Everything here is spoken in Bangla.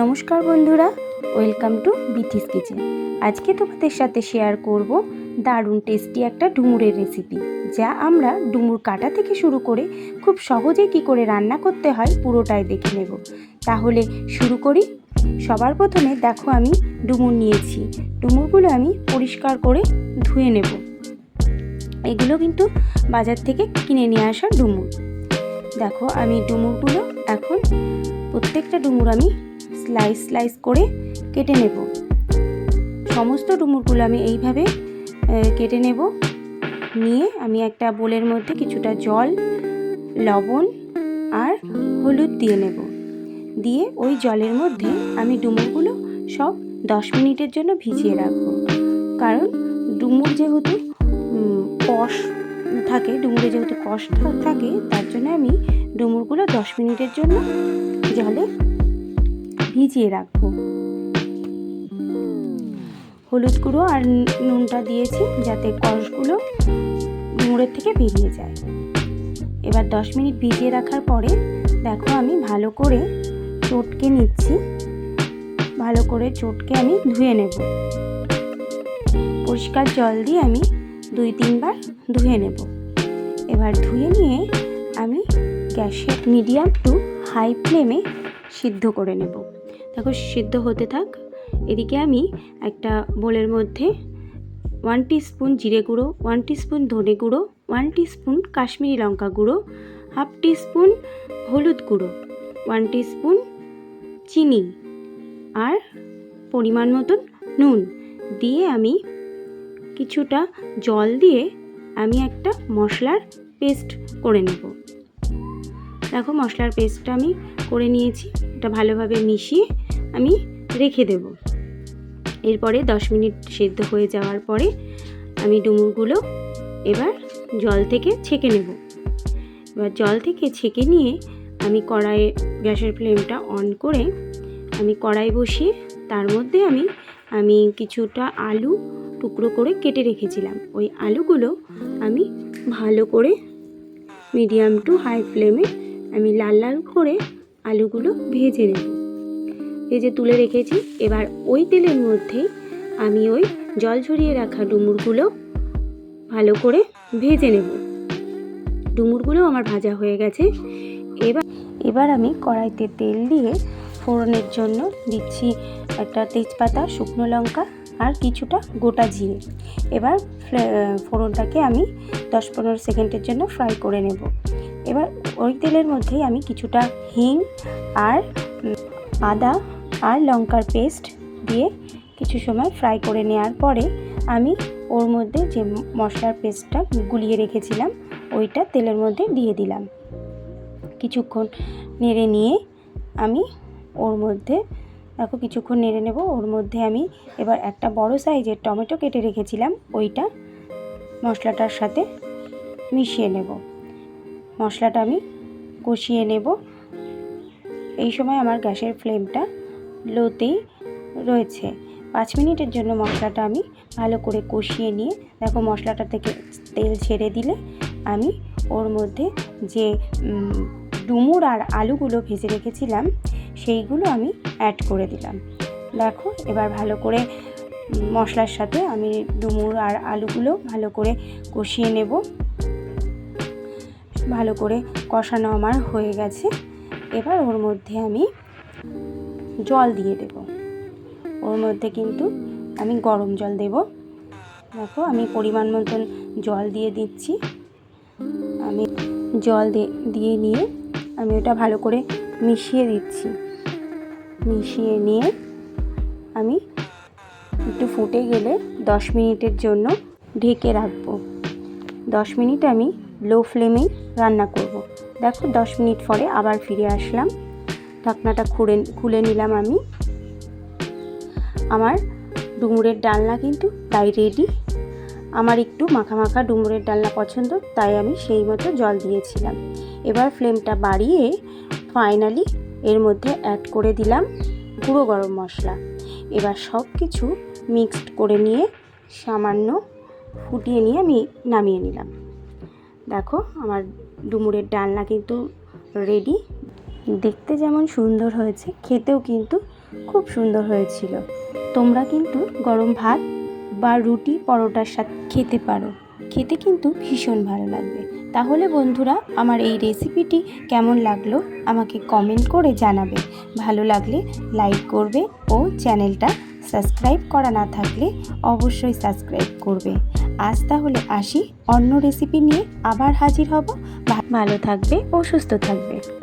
নমস্কার বন্ধুরা, ওয়েলকাম টু বিথিস কিচেন। আজকে তোমাদের সাথে শেয়ার করব দারুণ টেস্টি একটা ডুমুরের রেসিপি, যা আমরা ডুমুর কাটা থেকে শুরু করে খুব সহজে কি করে রান্না করতে হয় পুরোটাই দেখে নেব। তাহলে শুরু করি। সবার প্রথমে দেখো আমি ডুমুর নিয়েছি। ডুমুরগুলো আমি পরিষ্কার করে ধুয়ে নেব। এগুলো কিন্তু বাজার থেকে কিনে নিয়ে আসা ডুমুর। দেখো আমি ডুমুরগুলো এখন প্রত্যেকটা ডুমুর আমি স্লাইস স্লাইস করে কেটে নেব। সমস্ত ডুমুরগুলো আমি এইভাবে কেটে নেব। নিয়ে আমি একটা বোলের মধ্যে কিছুটা জল, লবণ আর হলুদ দিয়ে নেব। দিয়ে ওই জলের মধ্যে আমি ডুমুরগুলো সব দশ মিনিটের জন্য ভিজিয়ে রাখব। কারণ ডুমুর যেহেতু কষ থাকে, ডুমুরে যেহেতু কষ থাকে, তার জন্য আমি ডুমুরগুলো দশ মিনিটের জন্য জলে ভিজিয়ে রাখব। হলুদ গুঁড়ো আর নুনটা দিয়েছি যাতে কষগুলো ডুমুরের থেকে বেরিয়ে যায়। এবার দশ মিনিট ভিজিয়ে রাখার পরে দেখো আমি ভালো করে চটকে নিচ্ছি। ভালো করে চটকে আমি ধুয়ে নেব। পরিষ্কার জল দিয়ে আমি দুই তিনবার ধুয়ে নেব। এবার ধুয়ে নিয়ে আমি গ্যাসের মিডিয়াম টু হাই ফ্লেমে সিদ্ধ করে নেব। দেখো সিদ্ধ হতে থাক। এদিকে আমি একটা বোলের মধ্যে ওয়ান স্পুন জিরে গুঁড়ো ওয়ান স্পুন ধনে গুঁড়ো ওয়ান স্পুন কাশ্মীরি লঙ্কা গুঁড়ো হাফ স্পুন হলুদ গুঁড়ো ওয়ান স্পুন চিনি আর পরিমাণ মতন নুন দিয়ে আমি কিছুটা জল দিয়ে আমি একটা মশলার পেস্ট করে নেব। দেখো মশলার পেস্টটা আমি করে নিয়েছি। এটা ভালোভাবে মিশিয়ে আমি রেখে দেব। এরপরে দশ মিনিট সেদ্ধ হয়ে যাওয়ার পরে আমি ডুমুরগুলো এবার জল থেকে ছেঁকে নেব। এবার জল থেকে ছেঁকে নিয়ে আমি কড়াইয়ে গ্যাসের ফ্লেমটা অন করে আমি কড়াই বসিয়ে তার মধ্যে আমি আমি কিছুটা আলু টুকরো করে কেটে রেখেছিলাম। ওই আলুগুলো আমি ভালো করে মিডিয়াম টু হাই ফ্লেমে আমি লাল লাল করে আলুগুলো ভেজে নেব। ভেজে তুলে রেখেছি, এবার ওই তেলের মধ্যে আমি ওই জল ঝরিয়ে রাখা ডুমুরগুলো ভালো করে ভেজে নেব। ডুমুরগুলো আমার ভাজা হয়ে গেছে। এবার এবার আমি কড়াইতে তেল দিয়ে ফোড়নের জন্য দিচ্ছি একটা তেজপাতা, শুকনো লঙ্কা আর কিছুটা গোটা জিরে। এবার ফোড়নটাকে আমি দশ পনেরো সেকেন্ডের জন্য ফ্রাই করে নেব। এবার ওই তেলের মধ্যেই আমি কিছুটা হিং আর আদা আর লঙ্কার পেস্ট দিয়ে কিছু সময় ফ্রাই করে নেওয়ার পরে আমি ওর মধ্যে যে মশলার পেস্টটা গুলিয়ে রেখেছিলাম, ওইটা তেলের মধ্যে দিয়ে দিলাম। কিছুক্ষণ নেড়ে নিয়ে আমি ওর মধ্যে, দেখো কিছুক্ষণ নেড়ে নেব, ওর মধ্যে আমি এবার একটা বড় সাইজের টমেটো কেটে রেখেছিলাম, ওইটা মশলাটার সাথে মিশিয়ে নেব। মশলাটা আমি কষিয়ে নেব। এই সময় আমার গ্যাসের ফ্লেমটা লোতেই রয়েছে। পাঁচ মিনিটের জন্য মশলাটা আমি ভালো করে কষিয়ে নিয়ে, দেখো মশলাটা থেকে তেল ছেড়ে দিলে আমি ওর মধ্যে যে ডুমুর আর আলুগুলো ভেজে রেখেছিলাম, সেইগুলো আমি অ্যাড করে দিলাম। দেখো এবার ভালো করে মশলার সাথে আমি ডুমুর আর আলুগুলো ভালো করে কষিয়ে নেব। ভালো করে কষানো আমার হয়ে গেছে। এবার ওর মধ্যে আমি জল দিয়ে দেব। ওর মধ্যে কিন্তু আমি গরম জল দেব। দেখো, আমি পরিমাণ মতন জল দিয়ে দিচ্ছি। আমি জল দিয়ে নিয়ে আমি ওটা ভালো করে মিশিয়ে দিচ্ছি। মিশিয়ে নিয়ে আমি একটু ফুটে গেলে দশ মিনিটের জন্য ঢেকে রাখব। দশ মিনিট আমি লো ফ্লেমেই রান্না করব। দেখো, দশ মিনিট পরে আবার ফিরে আসলাম। ঢাকনাটা খুলে খুলে নিলাম আমি। আমার ডুমুরের ডালনা কিন্তু তাই রেডি আমার একটু মাখা মাখা ডুমুরের ডালনা পছন্দ, তাই আমি সেই মতো জল দিয়েছিলাম। এবার ফ্লেমটা বাড়িয়ে ফাইনালি এর মধ্যে অ্যাড করে দিলাম গুঁড়ো গরম মশলা। এবার সব কিছু মিক্সড করে নিয়ে সামান্য ফুটিয়ে নিয়ে আমি নামিয়ে নিলাম। দেখো, আমার ডুমুরের ডালনা কিন্তু রেডি দেখতে যেমন সুন্দর হয়েছে, খেতেও কিন্তু খুব সুন্দর হয়েছিল। তোমরা কিন্তু গরম ভাত বা রুটি পরোটার সাথে খেতে পারো। খেতে কিন্তু ভীষণ ভালো লাগবে। তাহলে বন্ধুরা, আমার এই রেসিপিটি কেমন লাগল আমাকে কমেন্ট করে জানাবে। ভালো লাগলে লাইক করবে ও চ্যানেলটা সাবস্ক্রাইব করা না থাকলে অবশ্যই সাবস্ক্রাইব করবে। আজ তাহলে আসি, অন্য রেসিপি নিয়ে আবার হাজির হব। ভালো থাকবে ও সুস্থ থাকবে।